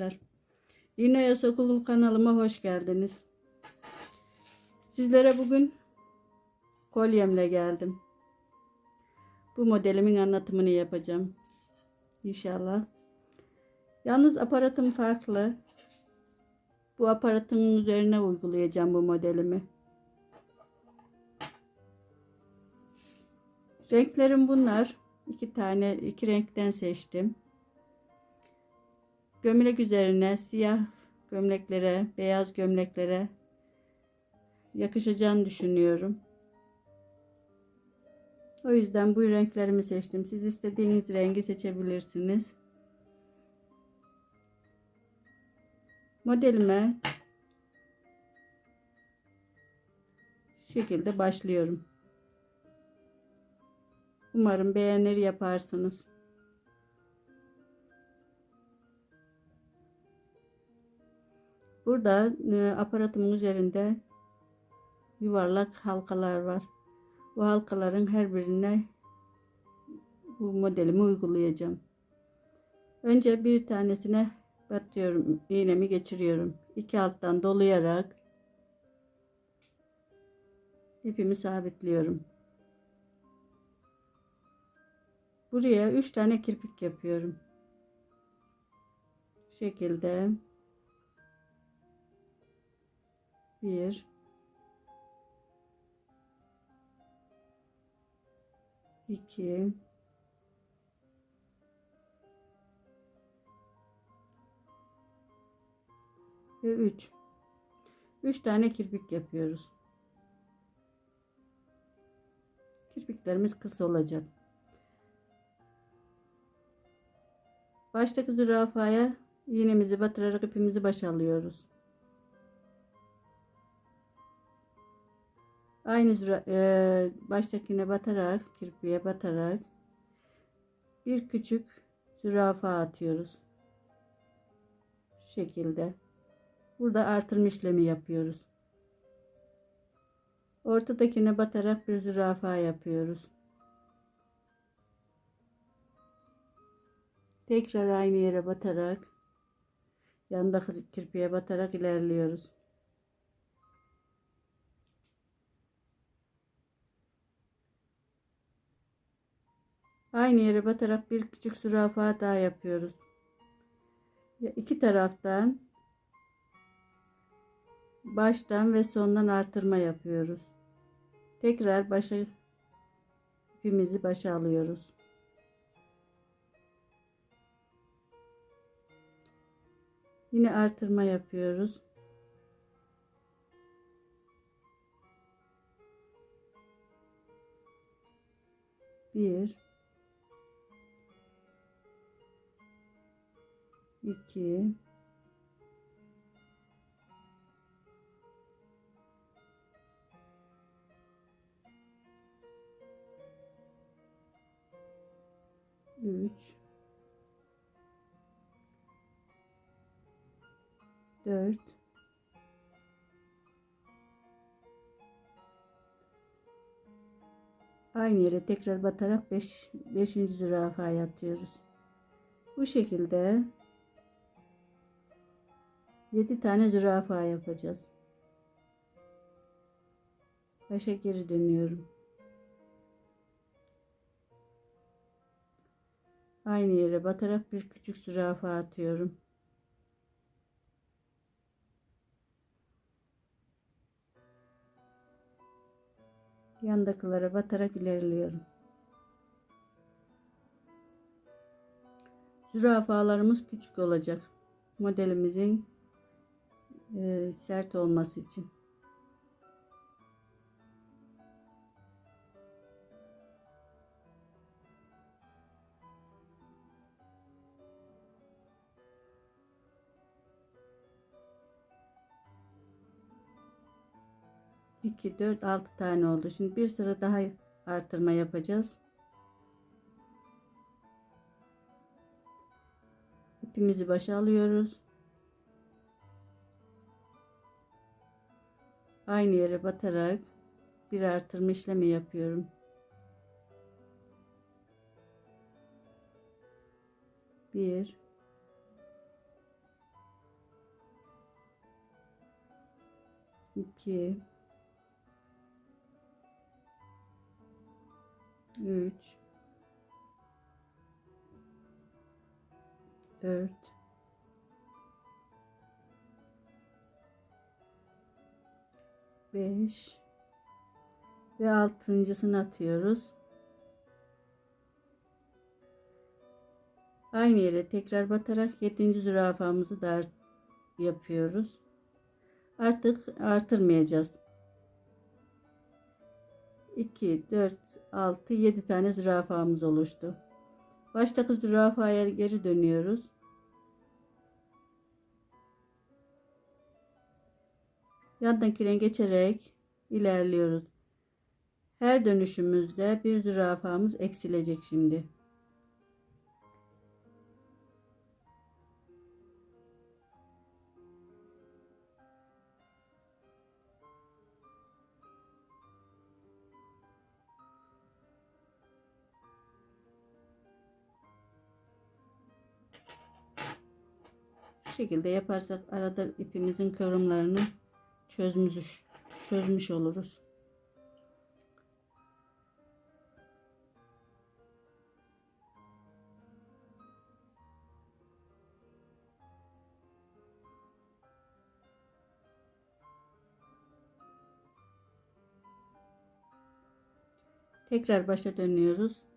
arkadaşlar. İğneye Sokul kanalıma hoş geldiniz. Sizlere bugün kolyemle geldim. Bu modelimin anlatımını yapacağım. İnşallah. Yalnız aparatım farklı. Bu aparatımın üzerine uygulayacağım bu modelimi. Renklerim bunlar. İki tane, iki renkten seçtim. Gömlek üzerine siyah gömleklere, beyaz gömleklere yakışacağını düşünüyorum. O yüzden bu renklerimi seçtim. Siz istediğiniz rengi seçebilirsiniz. Modelime şekilde başlıyorum. Umarım beğenir yaparsınız. Burada e, aparatımın üzerinde yuvarlak halkalar var. Bu halkaların her birine bu modelimi uygulayacağım. Önce bir tanesine batıyorum, iğnemi geçiriyorum. İki alttan dolayarak ipimi sabitliyorum. Buraya 3 tane kirpik yapıyorum. Şu şekilde 1 2 ve 3 3 tane kirpik yapıyoruz. Kirpiklerimiz kısa olacak. Baştaki zürafaya iğnemizi batırarak ipimizi başa alıyoruz. Aynı e, baştakine batarak, kirpiye batarak bir küçük zürafa atıyoruz. Şu şekilde. Burada artırma işlemi yapıyoruz. Ortadakine batarak bir zürafa yapıyoruz. Tekrar aynı yere batarak yandaki kirpiye batarak ilerliyoruz. Aynı yere batarak bir küçük zürafa daha yapıyoruz. İki taraftan baştan ve sondan artırma yapıyoruz. Tekrar başa ipimizi başa alıyoruz. Yine artırma yapıyoruz. Bir, iki, üç, dört, aynı yere tekrar batarak 5 beş, 5. zürafaya atıyoruz. Bu şekilde 7 tane zürafa yapacağız. Başa geri dönüyorum. Aynı yere batarak bir küçük zürafa atıyorum. Yandakılara batarak ilerliyorum. Zürafalarımız küçük olacak. Modelimizin e, sert olması için. İki, dört, altı tane oldu. Şimdi bir sıra daha artırma yapacağız. İpimizi başa alıyoruz. aynı yere batarak bir artırma işlemi yapıyorum. Bir, iki, üç, dört, 5 ve altıncısını atıyoruz. Aynı yere tekrar batarak 7. zürafamızı da yapıyoruz. Artık artırmayacağız. 2, 4, 6, 7 tane zürafamız oluştu. Baştaki zürafaya geri dönüyoruz. Yandakine geçerek ilerliyoruz. Her dönüşümüzde bir zürafamız eksilecek şimdi. Şekilde yaparsak arada ipimizin kıvrımlarını çözmüş çözmüş oluruz. Tekrar başa dönüyoruz.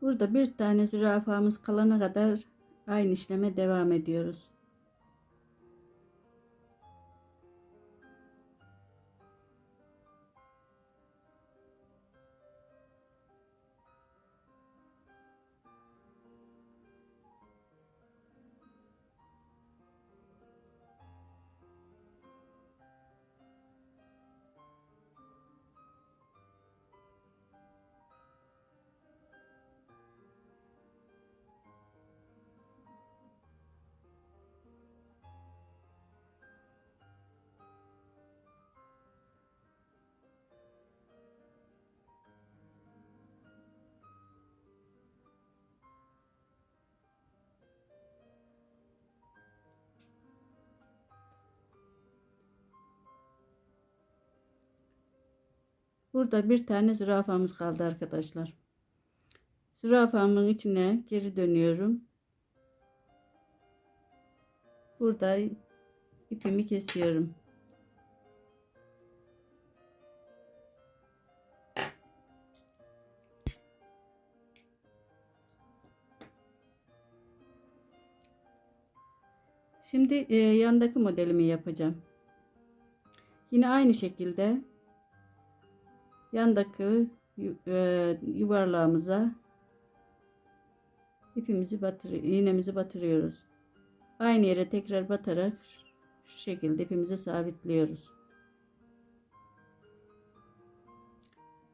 Burada bir tane zürafamız kalana kadar aynı işleme devam ediyoruz. Burada bir tane zürafamız kaldı arkadaşlar. Zürafamın içine geri dönüyorum. Burada ipimi kesiyorum. Şimdi e, yandaki modelimi yapacağım. Yine aynı şekilde yandaki e, yuvarlağımıza ipimizi batır iğnemizi batırıyoruz. Aynı yere tekrar batarak şu şekilde ipimizi sabitliyoruz.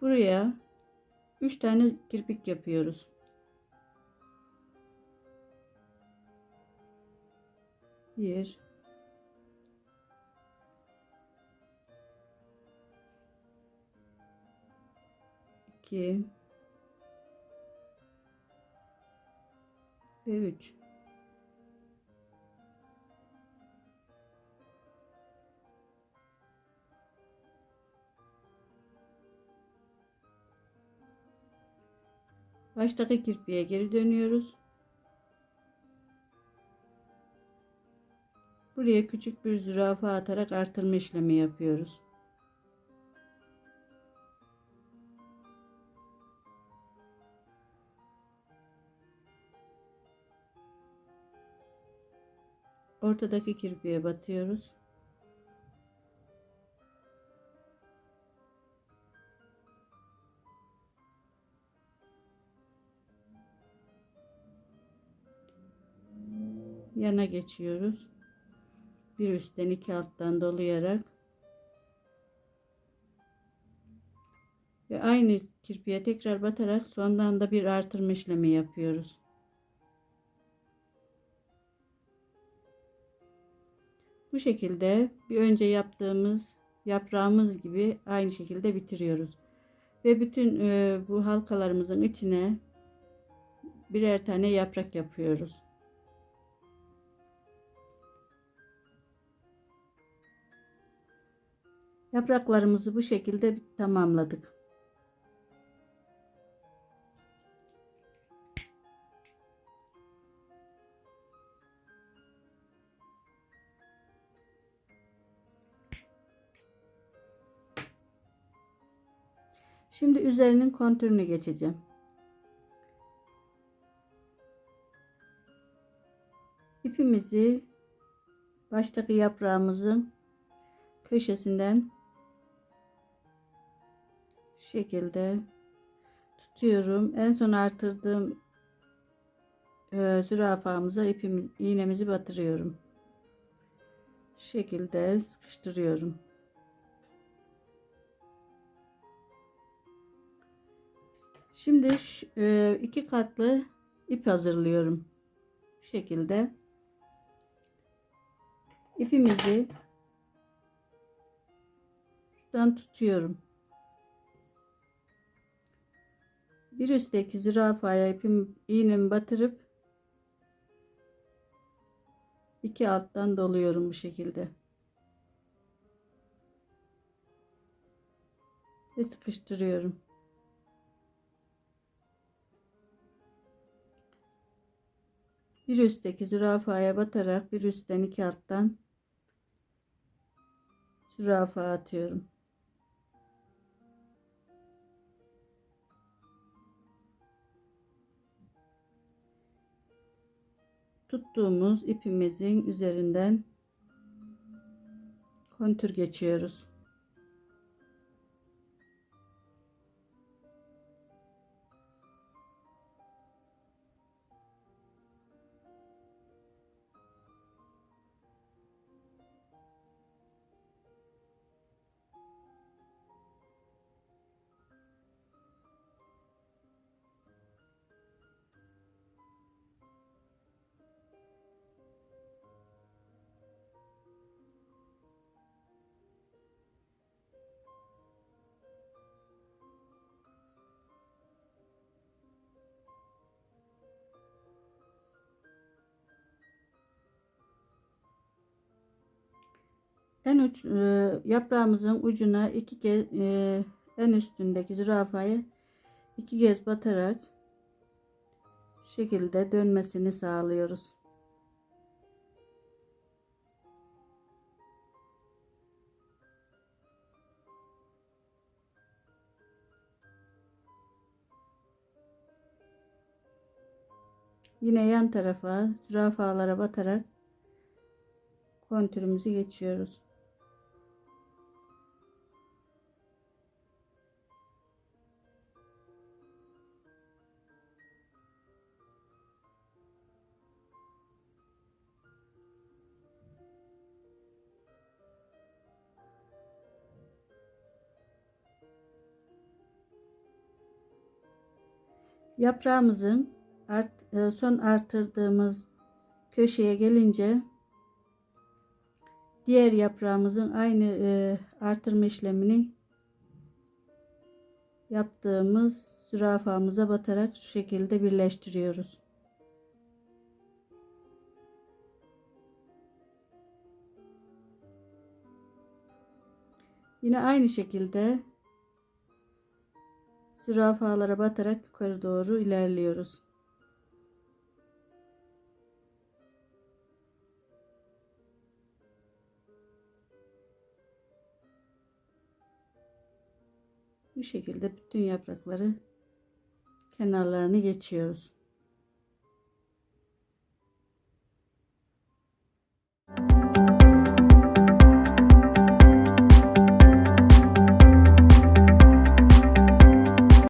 Buraya 3 tane kirpik yapıyoruz. Bir, 2 ve 3. Baştaki kirpiğe geri dönüyoruz. Buraya küçük bir zürafa atarak artırma işlemi yapıyoruz. Ortadaki kirpiğe batıyoruz. Yana geçiyoruz. Bir üstten iki alttan dolayarak ve aynı kirpiye tekrar batarak sondan da bir artırma işlemi yapıyoruz. Bu şekilde bir önce yaptığımız yaprağımız gibi aynı şekilde bitiriyoruz. Ve bütün e, bu halkalarımızın içine birer tane yaprak yapıyoruz. Yapraklarımızı bu şekilde tamamladık. Şimdi üzerinin kontürünü geçeceğim. İpimizi baştaki yaprağımızın köşesinden şu şekilde tutuyorum. En son artırdığım e, zürafamıza ipimiz, iğnemizi batırıyorum. Şu şekilde sıkıştırıyorum. Şimdi e, iki katlı ip hazırlıyorum. Bu şekilde ipimizi şuradan tutuyorum. Bir üstteki zürafaya ipim iğnemi batırıp iki alttan doluyorum bu şekilde. Ve sıkıştırıyorum. Bir üstteki zürafaya batarak bir üstten iki alttan zürafa atıyorum. Tuttuğumuz ipimizin üzerinden kontür geçiyoruz. En uç e, yaprağımızın ucuna iki kez e, en üstündeki zürafayı iki kez batarak şekilde dönmesini sağlıyoruz. Yine yan tarafa zürafalara batarak kontürümüzü geçiyoruz. Yaprağımızın art, e, son artırdığımız köşeye gelince diğer yaprağımızın aynı e, artırma işlemini yaptığımız zürafamıza batarak şu şekilde birleştiriyoruz. Yine aynı şekilde zürafalara batarak yukarı doğru ilerliyoruz. Bu şekilde bütün yaprakları kenarlarını geçiyoruz.